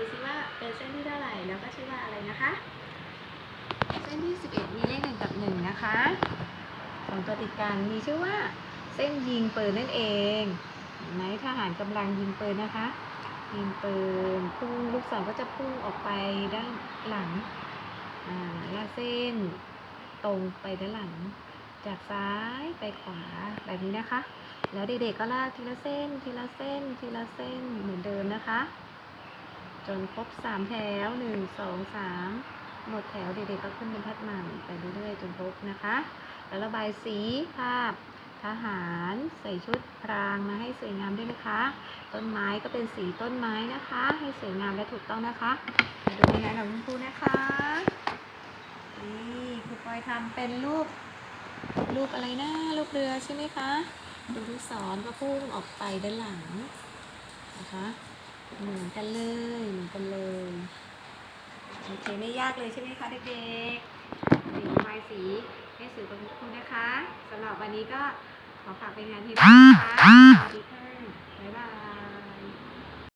ดูซิว่าเป็นเส้นที่เท่าไหร่แล้วก็ชื่อว่าอะไรนะคะ เส้นที่ 11 มีเลขหนึ่งกับหนึ่งนะคะของตัวติดกันมีชื่อว่า เส้นยิงปืนนั่นเองเห็นไหมทหารกำลังยิงปืนนะคะ ยิงปืนพุ่งลูกศรก็จะพุ่งออกไปด้านหลังอ่าลากเส้นตรงไปด้านหลัง จากซ้ายไปขวาแบบนี้นะคะ แล้วเด็กๆก็ลากทีละเส้นทีละเส้นทีละเส้นเหมือนเดิมนะคะ จนครบสามแถวหนึ่งสองสามหมดแถวเด็กๆก็ขึ้นบรรทัดหม่ไปเรื่อยๆจนครบนะคะ แล้วระบายสีภาพทหารใส่ชุดพรางมาให้สวยงามด้วยนะคะ ต้นไม้ก็เป็นสีต้นไม้นะคะ ให้สวยงามและถูกต้องนะคะมาดูงานของคุณครูนะคะนี่ครูปอยทำเป็นรูปรูปอะไรนะรูปเรือใช่ไหมคะ ดูลูกศรก็พุ่งออกไปด้านหลังนะคะ เหมือนกันเลยเหมือนกันเลยโอเคไม่ยากเลยใช่ไหมคะเด็กๆสีระบายสีให้สื่อกับคุณนะคะสำหรับวันนี้ก็ขอฝากเป็นงานที่ดีนะคะ